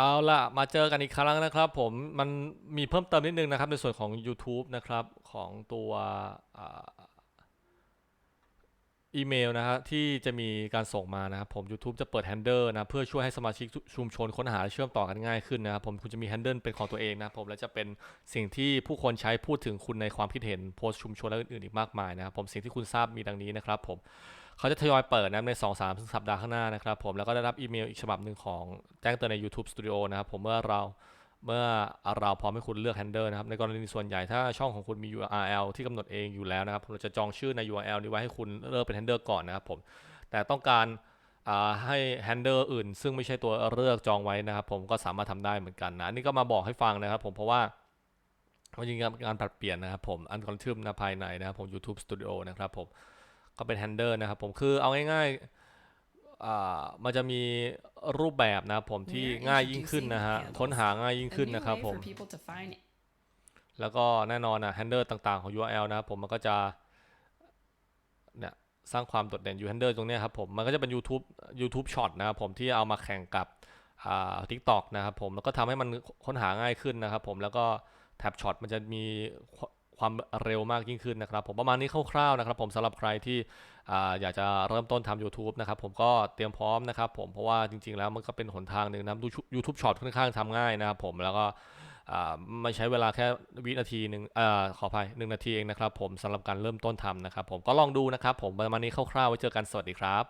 เอาล่ะมาเจอกันอีกครั้งนะครับผมมันมีเพิ่มเติมนิดนึงนะครับในส่วนของ YouTube นะครับของตัว อีเมลนะฮะที่จะมีการส่งมานะครับผม YouTube จะเปิด Handle นะเพื่อช่วยให้สมาชิกชุมชนค้นหาและเชื่อมต่อกันง่ายขึ้นนะครับผมคุณจะมี Handle เป็นของตัวเองนะครับผมและจะเป็นสิ่งที่ผู้คนใช้พูดถึงคุณในความคิดเห็นโพสต์ชุมชนและอื่นๆอีกมากมายนะครับผมสิ่งที่คุณทราบมีดังนี้นะครับผมเขาจะทยอยเปิดนะใน 2 3 สัปดาห์ข้างหน้านะครับผมแล้วก็ได้รับอีเมลอีกฉบับหนึ่งของแจ้งเตือนใน YouTube Studio นะครับผมเมื่อเรา เมื่อเราพร้อมให้คุณเลือก handle นะครับ ในกรณีส่วนใหญ่ถ้าช่องของคุณมี URL ที่กำหนดเองอยู่แล้วนะครับผมจะจองชื่อใน URL นี้ไว้ให้คุณเลือกเป็น handle ก่อนนะครับผม แต่ต้องการให้ handle อื่น ซึ่งไม่ใช่ตัวเลือกจองไว้นะครับ ผมก็สามารถทำได้เหมือนกันนะอันนี่ก็มาบอกให้ฟังนะครับ ผมเพราะว่ามันจริงๆการปรับเปลี่ยนนะครับผมอันกริทึมนะภายในนะครับผม YouTube Studio นะครับผมก็เป็น handle นะครับผมคือเอาง่ายๆ มันจะมีรูปแบบนะครับผมที่ We're ง่ายยิ่งขึ้น introducing นะฮะ handles, ค้นหาง่ายยิ่ง A ขึ้น new นะครับ way ผม for people to find แล้วก็แน่นอนนะ handle ต่างๆของ URL นะครับผมมันก็จะเนี่ยสร้างความโดดเด่นอยู่ handle ตรงเนี้ยครับผมมันก็จะเป็น YouTube YouTube Short นะครับผมที่เอามาแข่งกับอ่า TikTok นะครับผมแล้วก็ทำให้มันค้นหาง่ายขึ้นนะครับผมแล้วก็แท็บช็อตมันจะมี ความเร็วมากยิ่งขึ้นนะครับ ผมประมาณนี้คร่าวๆนะครับ ผมสำหรับใครที่อยากจะเริ่มต้นทำ YouTube นะครับผมก็เตรียมพร้อมนะครับผมเพราะว่าจริง ๆ แล้วมันก็เป็นหนทางหนึ่งนะครับ YouTube Short ค่อนข้างทำง่ายนะครับผมแล้วก็ไม่ใช้เวลาแค่วินาทีหนึ่งอขออภัยหนึ่งนาทีเองนะครับผมสำหรับการเริ่มต้นทำนะครับผมก็ลองดูนะครับผมประมาณนี้คร่าวๆไว้เจอกันสวัสดีครับ